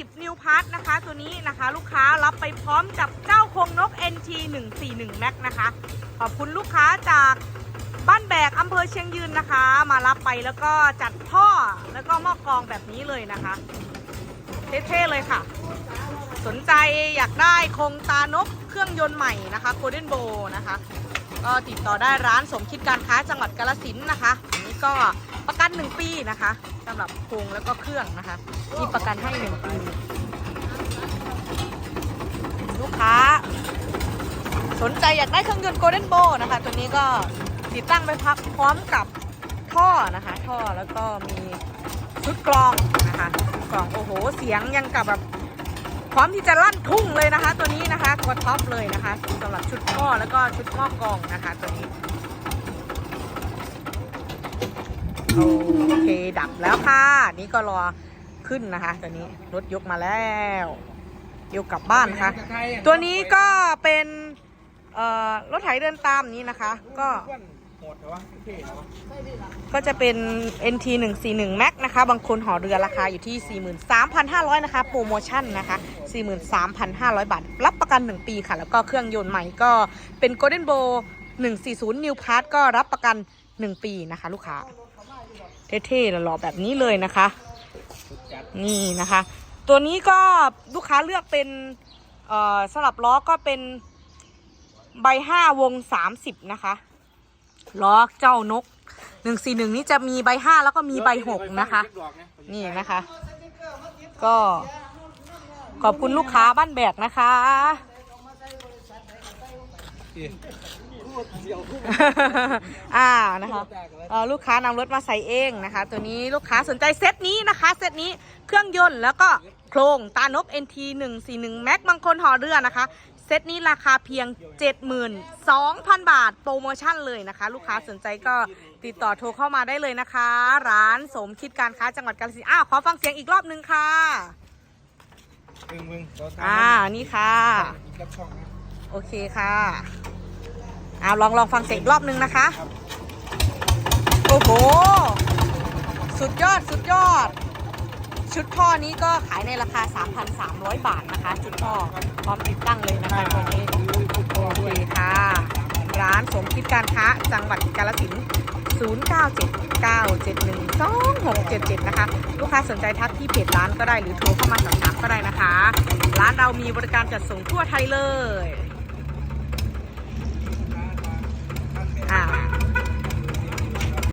10 นิวพาร์ทนะคะ ตัวนี้นะคะลูกค้ารับไปพร้อมกับเจ้าคงนก NT 141 Max นะคะ ขอบคุณลูกค้าจากบ้านแบกอำเภอเชียงยืนนะคะ มารับไปแล้วก็จัดท่อแล้วก็หม้อกรองแบบนี้เลยนะคะ เท่ๆเลยค่ะ สนใจอยากได้คงตานกเครื่องยนต์ใหม่นะคะโ o ลเด้นโบนะคะ ก็ติดต่อได้ร้านสมคิดการค้าจังหวัดกาลสินนะคะอันนี้ก็ประกัน 1 ปีนะคะสำหรับโครงแล้วก็เครื่องนะคะ มีประกันให้ 1 ปี ลูกค้า สนใจอยากได้เครื่องยนต์โ o ลเด้นโบนะคะ ตัวนี้ก็ติดตั้งไปพักพร้อมกับท่อนะคะ ท่อแล้วก็มีชุดกรองนะคะกรองโอ้โห เสียงยังกับแบบ พร้อมที่จะลั่นทุ่งเลยนะคะ ตัวนี้นะคะตัวท็อปเลยนะคะสำหรับชุดท่อแล้วก็ชุดหม้อกองนะคะตัวนี้โอเคดับแล้วค่ะ นี่ก็รอขึ้นนะคะ ตัวนี้รถยกมาแล้วยกกลับบ้านนะคะตัวนี้ก็เป็นเอ่อรถไถเดินตามนี้นะคะ ก็ โหดเหรอวะเท่เหรอวะก็จะเป็น NT 141 Max นะคะ บางคนห่อเรือราคาอยู่ที่ 43,500 นะคะ โปรโมชั่นนะคะ 43,500 บาท รับประกัน 1 ปีค่ะ แล้วก็เครื่องยนต์ใหม่ก็เป็น Golden Bow 140 New Part ก็รับประกัน 1 ปีนะคะ ลูกค้า เท่ๆหล่อแบบนี้เลยนะคะ นี่นะคะ ตัวนี้ก็ลูกค้าเลือกเป็นเอ่อสลับล้อก็เป็นใบห้าวง 30 นะคะ ล้อเจ้านก141นี้จะมีใบห้าแล้วก็มีใบหกนะคะ นี่นะคะ ก็ขอบคุณลูกค้าบ้านแบกนะคะ อ่านะคะเอ่อลูกค้านำรถมาใส่เองนะคะ ตัวนี้ลูกค้าสนใจเซตนี้นะคะเซตนี้เครื่องยนต์แล้วก็โครงตานก NT 141 Max บางคนห่อเรือนะคะ เซตนี้ราคาเพียง 72,000 บาทโปรโมชั่นเลยนะคะ ลูกค้าสนใจก็ติดต่อโทรเข้ามาได้เลยนะคะ ร้านสมคิดการค้าจังหวัดกาฬสินธุ์อ้าวขอฟังเสียงอีกรอบนึงค่ะ มึงมึงเราอ่า นี่ค่ะอีกรับช่องนะโอเคค่ะเอาลองลองฟังเสียงอีกรอบนึงนะคะ โอ้โห สุดยอดสุดยอด ชุดท่อนี้ก็ขายในราคา 3,300 บาทนะคะ ชุดท่อพร้อมติดตั้งเลยนะคะตัวนี้โอเคค่ะ ร้านสมคิดการค้าจังหวัดกาฬสินธุ์0979712677 นะคะ ลูกค้าสนใจทักที่เพจร้านก็ได้หรือโทรเข้ามาสอบถามก็ได้นะคะ ร้านเรามีบริการจัดส่งทั่วไทยเลย